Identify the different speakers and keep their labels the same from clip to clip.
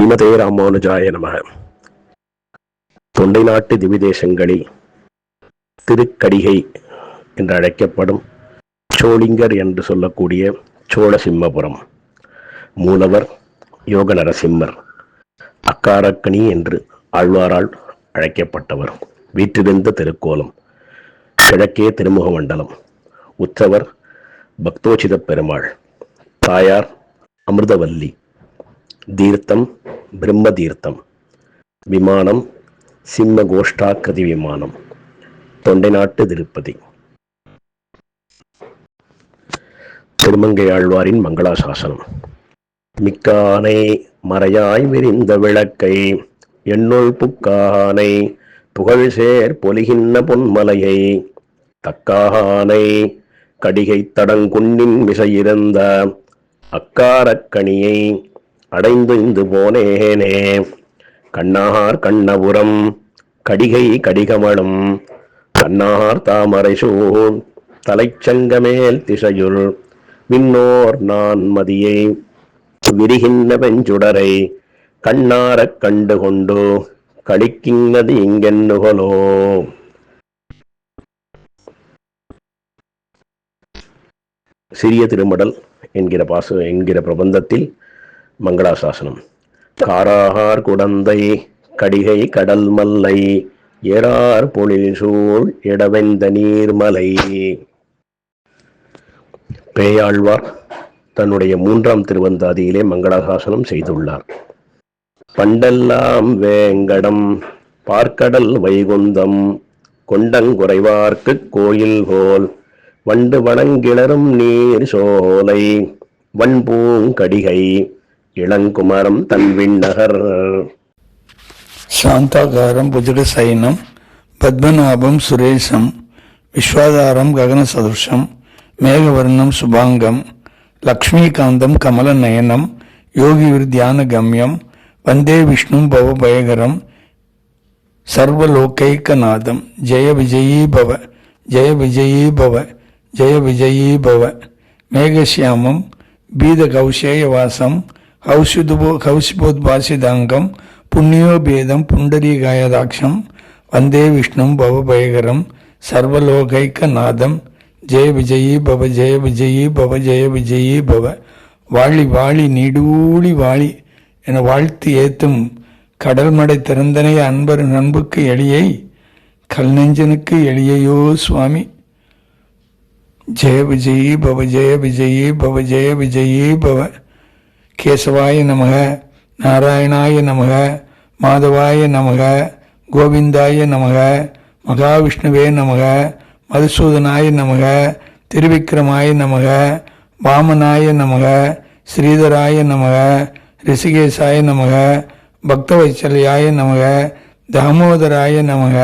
Speaker 1: ஸ்ரீமதே ராமானுஜாய நமக. தொண்டை நாட்டு திவிதேசங்களில் திருக்கடிகை என்று அழைக்கப்படும் சோளிங்கர் என்று சொல்லக்கூடிய சோழசிம்மபுரம். மூலவர் யோக நரசிம்மர் அக்காரக்கணி என்று ஆழ்வாரால் அழைக்கப்பட்டவர். வீற்றிருந்த திருக்கோலம் கிழக்கே திருமுக மண்டலம் உற்சவர் பக்தோச்சித பெருமாள் தாயார் அமிர்தவல்லி. தீர்த்தம் பிரம்ம தீர்த்தம் விமானம் சிம்ம கோஷ்டாக்கிருதி விமானம். தொண்டை நாட்டு திருப்பதி. திருமங்கை ஆழ்வாரின் மங்களாசாசனம். மிக்கானை மறையாய் விரிந்த விளக்கை எண்ணுள் புக்கானை புகழ் சேர் பொலிகின்ற பொன்மலையை தக்கானை கடிகை தடங்குன்னின் மிசையிருந்த அக்காரக்கணியை அடைந்து இந்து போனேனே. கண்ணார் கண்ணபுரம் கடிகை கடிகமணம் கண்ணார் தாமரை சூழ் தலைச்சங்கமேல் திசையுள் விண்ணோர் நான் மதியை. விரிகின்ற பெஞ்சுடரை கண்ணாரக் கண்டு கொண்டு களிக்கிங்கிறது இங்கென்னுகலோ. சிறிய திருமடல் என்கிற பாச என்கிற பிரபந்தத்தில் மங்களாசாசனம். காராகார் குடந்தை கடிகை கடல் மல்லை ஏறார் பொழில் சூழ் இடவெந்த நீர்மலை. பேயாழ்வார் தன்னுடைய மூன்றாம் திருவந்தாதியிலே மங்களாசாசனம் செய்துள்ளார். பண்டெல்லாம் வேங்கடம் பார்க்கடல் வைகுந்தம் கொண்டங்குறைவார்க்கு கோயில் போல் வண்டு வணங்கிளரும் நீர் சோலை வன்பூங்கடிகை இளங்குமரம் தன்வின்
Speaker 2: நகர். சாந்தாகாரம் புஜட சைனம் பத்மநாபம் சுரேஷம் விஸ்வாதாரம் ககன சதுர்ஷம் மேகவர்ணம் சுபாங்கம் லக்ஷ்மிகாந்தம் கமல நயனம் யோகிவிர் தியான கம்யம் வந்தே விஷ்ணு பவபயகரம் சர்வலோகைக்கநாதம் ஜெய விஜயீ பவ ஜெய விஜயீ பவ ஜெய விஜயீ பவ மேகசியாமம் பீத கௌசேயவாசம் வாசம் கௌசிதுபோ கௌசிபோத்பாசிதாங்கம் புண்ணியோபேதம் புண்டரீகாயதாட்சம் வந்தே விஷ்ணும் பவபயகரம் சர்வலோகைக்க நாதம் ஜெய விஜயி பவ ஜெய விஜயி பவ ஜெய விஜயி பவ. வாழி வாழி நீடூழி வாழி என வாழ்த்து ஏத்தும் கடல்மடை திறந்தனைய அன்பர் நண்புக்கு எளியை கல் நெஞ்சனுக்கு எளியையோ சுவாமி. ஜெய விஜயி பவ ஜெய விஜயி பவ ஜெய விஜயி பவ. கேசவாய நமக நாராயணாய நமக மாதவாய நமக கோவிந்தாய நமக மகாவிஷ்ணுவே நமக மதுசூதனாய நமக திருவிக்கிரமாய நமக வாமனாய நமக ஸ்ரீதராய நமக ரிஷிகேசாய நமக பக்தவைச்சல்யாய நமக தாமோதராய நமக.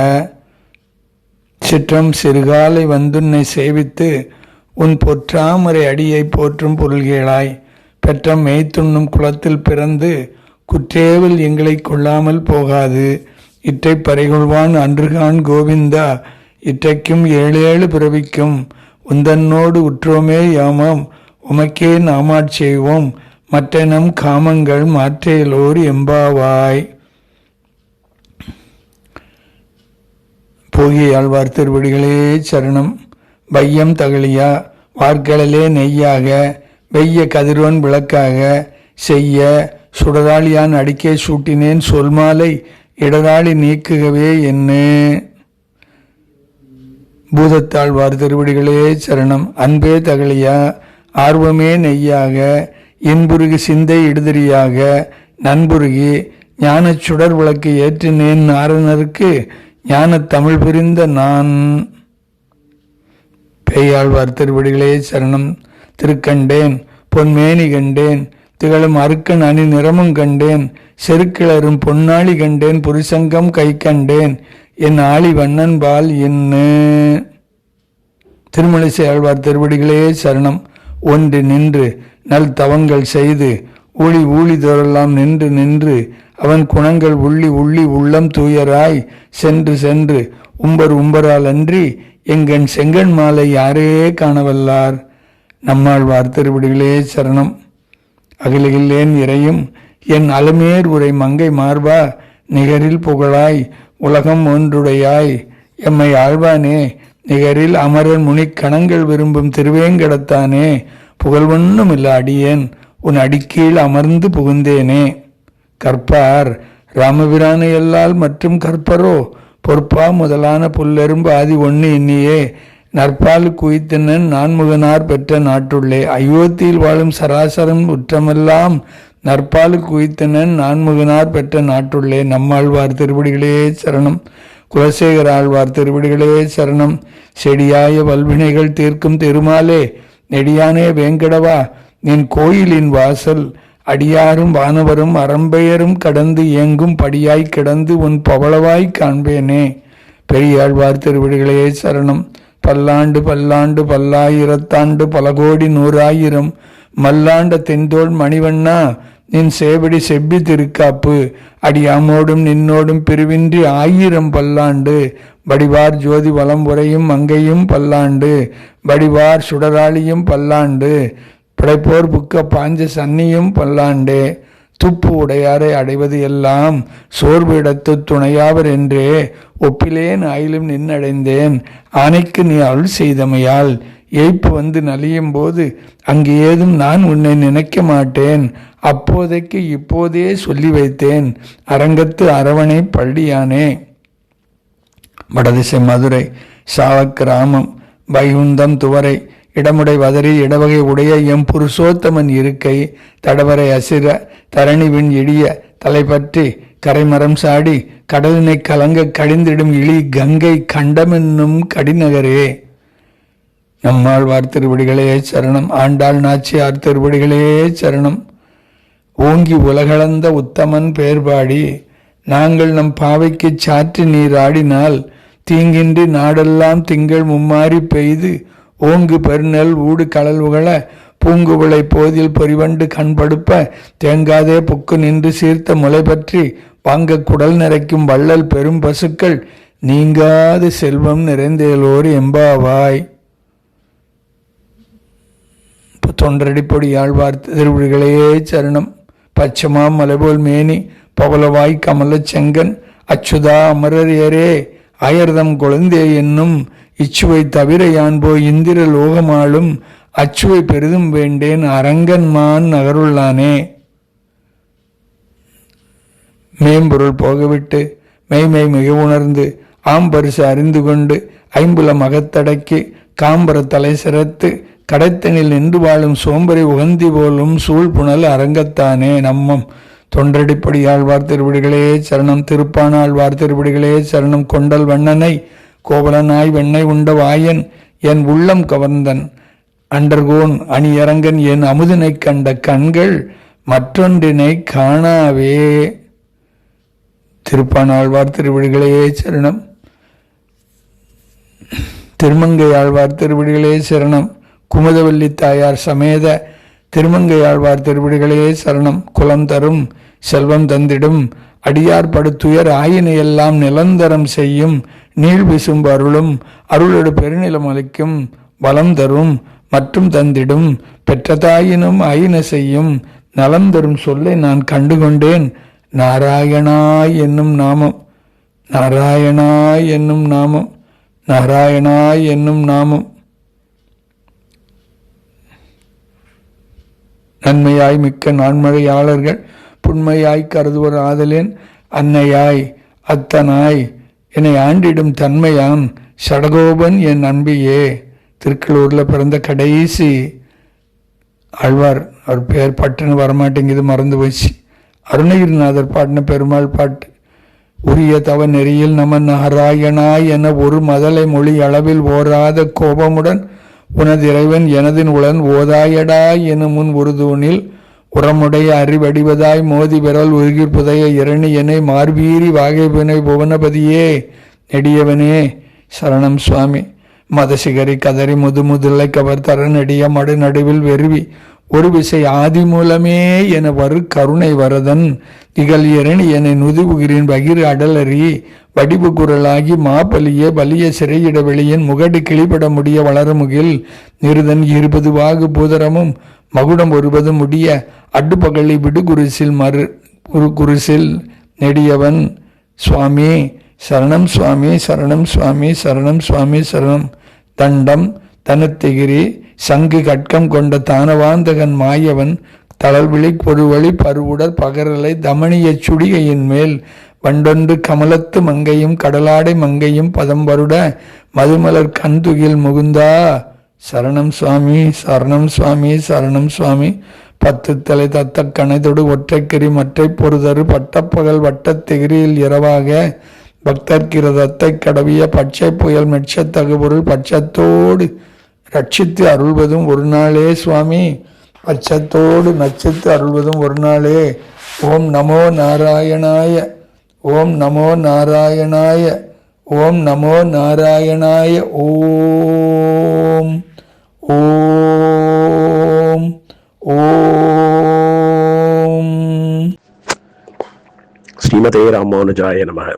Speaker 2: சிற்றம் சிறுகாலை வந்துன்னை சேவித்து உன் பொற்றாமரை அடியை போற்றும் பொருள்களாய். பெற்ற மெய்த்துண்ணும் குளத்தில் பிறந்து குற்றேவில் எங்களை கொள்ளாமல் போகாது. இற்றை பறைகொள்வான் அன்றுகான் கோவிந்தா இற்றைக்கும் ஏழேழு பிறவிக்கும் உந்தன்னோடு உற்றோமே யாமாம் உமக்கே நாமாட் செய்வோம் மற்ற காமங்கள் மாற்றேலோர் எம்பாவாய். போகியாழ்வார் திருவடிகளே சரணம் பையம் தகழியா வார்க்கடலே நெய்யாக பெய்ய கதிரோன் விளக்காக செய்ய சுடராளியான் அடிக்கே சூட்டினேன் சொல்மாலை இடதாளி நீக்குகவே என்ன. பூதத்தாழ்வார் திருவடிகளே சரணம். அன்பே தகழியா ஆர்வமே நெய்யாக இன்புருகி சிந்தை இடுதறியாக நண்புருகி ஞானச் சுடர் விளக்கு ஏற்றினேன் நாரணருக்கு ஞானத் தமிழ் புரிந்த நான். பேயாழ்வார் திருவடிகளே சரணம். திருக்கண்டேன் பொன்மேனி கண்டேன் திகழும் அருக்கன் அணி நிறமும் கண்டேன் செருக்கிளரும் பொன்னாளி கண்டேன் புரிசங்கம் கை கண்டேன் என் ஆளி வண்ணன் பால் என்ன? திருமலிசை ஆழ்வார் திருவடிகளே சரணம். ஒன்று நின்று நல் தவங்கள் செய்து ஊழி ஊழி தோறலாம் நின்று நின்று அவன் குணங்கள் உள்ளி உள்ளி உள்ளம் தூயராய் சென்று சென்று உம்பர் உம்பரால் அன்றி எங்கன் செங்கன் மாலை யாரே காணவல்லார்? நம்மாழ்வார் திருவிடிகளே சரணம். அகிலகில்லேன் இறையும் என் அலமேர் உரை மங்கை மார்பா நிகரில் புகழாய் உலகம் ஒன்றுடையாய். எம்மை ஆழ்வானே நிகரில் அமரன் முனிக் கணங்கள் விரும்பும் திருவேங்கடத்தானே புகழ்வொன்னும் இல்ல அடியேன் உன் அடிக்கீழ் அமர்ந்து புகுந்தேனே. கற்பார் ராமபிரானை எல்லால் மற்றும் கற்பரோ பொற்பா முதலான புல்லெரும்பு ஆதி ஒன்று இன்னியே நற்பால் குவித்தனன் நான்முகனார் பெற்ற நாட்டுள்ளே. அயோத்தியில் வாழும் சராசரம் உற்றமெல்லாம் நற்பால் குவித்தனன் நான்முகனார் பெற்ற நாட்டுள்ளே. நம்மாழ்வார் திருவடிகளே சரணம். குலசேகர ஆழ்வார் திருவடிகளே சரணம். செடியாய வல்வினைகள் தீர்க்கும் திருமாலே. நெடியானே வேங்கடவா நின் கோயிலின் வாசல். அடியாரும் வானவரும் அறம்பெயரும் கடந்து இயங்கும் படியாய் கிடந்து உன் பவளவாய் காண்பேனே. பெரியாழ்வார் திருவடிகளே சரணம். பல்லாண்டு பல்லாண்டு பல்லாயிரத்தாண்டு பல கோடி நூறாயிரம் மல்லாண்ட தென்தோள் மணிவண்ணா நின் சேவடி செவ்வி திருக்காப்பு அடியாமோடும் நின்னோடும் பிரிவின்றி ஆயிரம் பல்லாண்டு. வடிவார் ஜோதி வலம் உரையும் மங்கையும் பல்லாண்டு. வடிவார் சுடராளியும் பல்லாண்டு. பிடைப்போர் புக்க பாஞ்ச சன்னியும் பல்லாண்டே. துப்பு உடையாரை அடைவது எல்லாம் சோர்வு இடத்து துணையாவர் என்றே ஒப்பிலேன் ஆயிலும் நின்னடைந்தேன். ஆனைக்கு நீ அருள் செய்தமையால் ஏய்ப்பு வந்து நலியும் போது அங்கு ஏதும் நான் உன்னை நினைக்க மாட்டேன். அப்போதைக்கு இப்போதே சொல்லி வைத்தேன். அரங்கத்து அரவணை பள்ளியானே. வடதிசை மதுரை சாவக்கிராமம் வைகுந்தம் துவரை இடமுடை வதறி இடவகை உடைய எம் புருஷோத்தமன் இருக்கை தடவரை அசிர தரணிவின் இடிய தலைப்பற்றி கரைமரம் சாடி கடலினை கலங்க கடிந்திடும் இழி கங்கை கண்டமென்னும் கடிநகரே. நம்மாழ்வார் திருவடிகளே சரணம் ஆண்டாள் நாச்சியார் திருவடிகளே சரணம். ஓங்கி உலகளந்த உத்தமன் பேர்பாடி நாங்கள் நம் பாவைக்கு சாற்று நீராடினால் தீங்கின்றி நாடெல்லாம் திங்கள் மும்மாறி பெய்து ஓங்கு பெருநெல் ஊடு கடல் உகள பூங்குவளை போதில் பொறிவண்டு கண்படுப்ப தேங்காதே புக்கு நின்று சீர்த்த முளை பற்றி வாங்க குடல் நிறைக்கும் வள்ளல் பெரும் பசுக்கள் நீங்காது செல்வம் நிறைந்தேலோர் எம்பாவாய். தொன்றடிப்பொடி ஆழ்வார் திருவிழிகளையே சரணம். பச்சமாம் மலைபோல் மேனி பவலவாய் கமலச் செங்கன் அச்சுதா அமரர் ஏரே அயர்தம் குழந்தே என்னும் இச்சுவை தவிர யான் போய் இந்திர லோகமாளும் அச்சுவை பெரிதும் வேண்டேன் அரங்கன்மான் நகருள்ளானே மேம்பொருள் போகவிட்டு மெய்மை மிக உணர்ந்து ஆம்பரிசு அறிந்து கொண்டு ஐம்புல மகத்தடக்கி காம்பர தலை சிறத்து கடைத்தனில் நின்று வாழும் சோம்பரை உகந்தி போலும் சூழ்புணல் அரங்கத்தானே நம்மம். தொண்டடிப்படியாழ்வார் திருவிடிகளே சரணம் திருப்பான ஆழ்வார் திருவிடிகளே சரணம் கொண்டல் வண்ணனை கோவலனாய் வெண்ணை உண்ட வாயன் என் உள்ளம் கவர்ந்தன். அண்டர்கோன் அணியரங்கன் என் அமுதனை கண்ட கண்கள் மற்றொன்றினை காணாவே. திருப்பானாழ்வார் திருவிழிகளையே சரணம். திருமங்கை ஆழ்வார் திருவிடிகளே சரணம். குமுதவல்லி தாயார் சமேத திருமங்கை ஆழ்வார் திருவிடிகளே சரணம். குலம் தரும் செல்வம் தந்திடும் அடியார் படுத்துயர் ஆயினையெல்லாம் நிலந்தரம் செய்யும் நீர் வீசும் அருளும் அருளோடு பெருநிலம் அளிக்கும் வளம் தரும் மற்றும் தந்திடும் பெற்றதாயினும் ஐன செய்யும் நலம் தரும் சொல்லை நான் கண்டுகொண்டேன். நாராயணாய் என்னும் நாமம் நாராயணாய் என்னும் நாமம் நாராயணாய் என்னும் நாமம். நன்மையாய் மிக்க நான்மழையாளர்கள் புண்மையாய் கருதுவர் ஆதலேன் அன்னையாய் அத்தனாய் என்னை ஆண்டிடும் தன்மையான் சடகோபன் என் அன்பியே. திருக்கலூரில் பிறந்த கடைசி ஆழ்வார் அவர் பேர் பட்டுன்னு வரமாட்டேங்குது மறந்து போச்சு. அருணகிரிநாதர் பாடின பெருமாள் பாட்டு உரிய தவ நெறியில் நம நாராயணாய் என ஒரு மதலை மொழி அளவில் ஓராத கோபமுடன் உனது இறைவன் எனதின் உளன் ஓதாயடா என முன் உருதூனில் புறமுடைய அறிவடிவதாய் மோதி விரல் உருகிர் புதைய இரணியனை மார்பீரி வாகைபினை புவனபதியே நெடியவனே சரணம் சுவாமி. மதசிகரி கதறி முது முதுலை கவர் தர நெடிய மடு நடுவில் வெறுவி ஒரு விசை ஆதி மூலமே என வரு கருணை வரதன். திகழ் இரணி என நுதுவுகிறேன் பகிர் அடலறி வடிவு குரலாகி மாப்பலிய பலிய சிறையிட வெளியின் முகடு கிளிபட முடிய வளரமுகில் நிருதன் இருபது வாகு பூதரமும் மகுடம் ஒருபது முடிய அடுப்பகலை விடுகுருசில் மறு குரு குருசில் நெடியவன் சுவாமி சரணம் சுவாமி சரணம் சுவாமி சரணம் சுவாமி சரணம் தண்டம் தனத்திகிரி சங்கு கட்கம் கொண்ட தானவாந்தகன் மாயவன் தளர்விழி பொருவழி பருவுடர் பகரலை தமணிய சுடிகையின் மேல் வண்டொன்று கமலத்து மங்கையும் கடலாடை மங்கையும் பதம் வருட மதுமலர் கந்துகில் முகுந்தா சரணம் சுவாமி சரணம் சுவாமி சரணம் சுவாமி. பத்து தலை தத்த கணைதொடு ஒற்றைக்கறி மற்றை பொறுதரு பட்டப்பகல் வட்டத்திகிரியில் இரவாக. பக்தர்கிரதத்தை கடவிய பச்சை புயல் மெட்சத்தகுபொருள் பட்சத்தோடு ரட்சித்து அருள்வதும் ஒரு நாளே சுவாமி. பட்சத்தோடு நச்சித்து அருள்வதும் ஒரு நாளே. ஓம் நமோ நாராயணாய ஓம் நமோ நாராயணாய ஓம் நமோ நாராயணாய ஓ ஓம் ஓம்.
Speaker 1: ஸ்ரீமதே ராமானுஜாய நமக.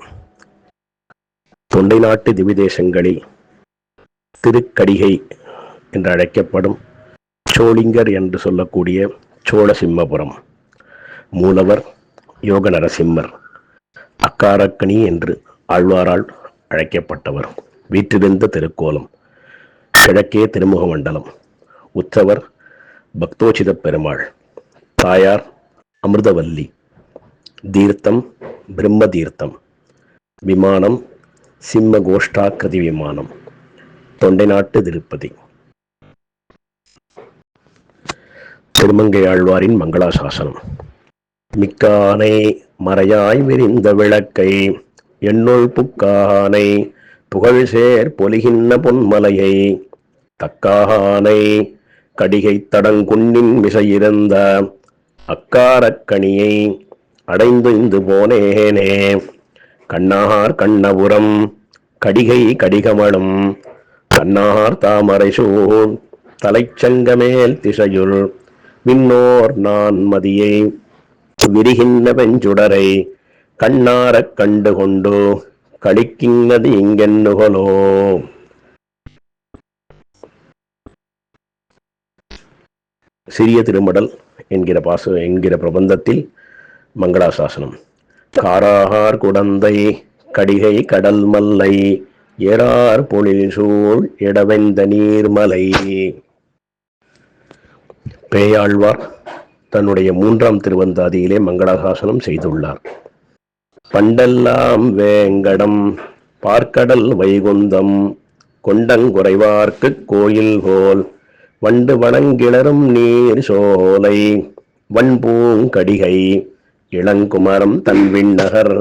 Speaker 1: தொண்டை நாட்டு திவிதேசங்களில் திருக்கடிகை என்று அழைக்கப்படும் சோளிங்கர் என்று சொல்லக்கூடிய சோழசிம்மபுரம். மூலவர் யோக நரசிம்மர் அக்காரக்கணி என்று ஆழ்வாரால் அழைக்கப்பட்டவர். வீற்றிருந்த திருக்கோலம். கிழக்கே திருமுக மண்டலம். உற்சவர் பக்தோச்சித பெருமாள். தாயார் அமிர்தவல்லி. தீர்த்தம் பிரம்ம தீர்த்தம். விமானம் சிம்ம கோஷ்டாக்கிருதி விமானம். தொண்டை நாட்டு திருப்பதி. திருமங்கை ஆழ்வாரின் மங்களாசாசனம். மிக்கானை மறையாய் விரிந்த விளக்கை எண்ணுள் புக்கானை புகழ்சேர் பொலிகின்ற பொன்மலையை தக்காகானை கடிகை தடங்குண்ணின் மிசையிருந்த அக்காரக்கணியை அடைந்து போனேனே. கண்ணார் கண்ணபுரம் கடிகை கடிகமணம் கண்ணார் தாமரை சூழ் தலைச்சங்கமேல் திசையுள் விண்ணோர் நான் மதியை விரிகின்ற பெஞ்சுடரை கண்ணாரக் கண்டு கொண்டு களிக்கின்றது இங்கென்னுகலோ. சிறிய திருமடல் என்கிற பாச என்கிற பிரபந்தத்தில் மங்களாசாசனம். காராகார் குடந்தை கடிகை கடல் மல்லை ஏறார் பொழில் சூழ் இடவெந்த நீர்மலை. பேயாழ்வார் தன்னுடைய மூன்றாம் திருவந்தாதியிலே மங்களாசாசனம் செய்துள்ளார். பண்டெல்லாம் வேங்கடம் பார்க்கடல் வைகுந்தம் கொண்டங்குறைவார்க்கு கோயில் போல் வண்டு வணங்கிளரும் நீர் சோலை வன்பூங்கடிகை இளங்குமரம் தன்விண்ணகர்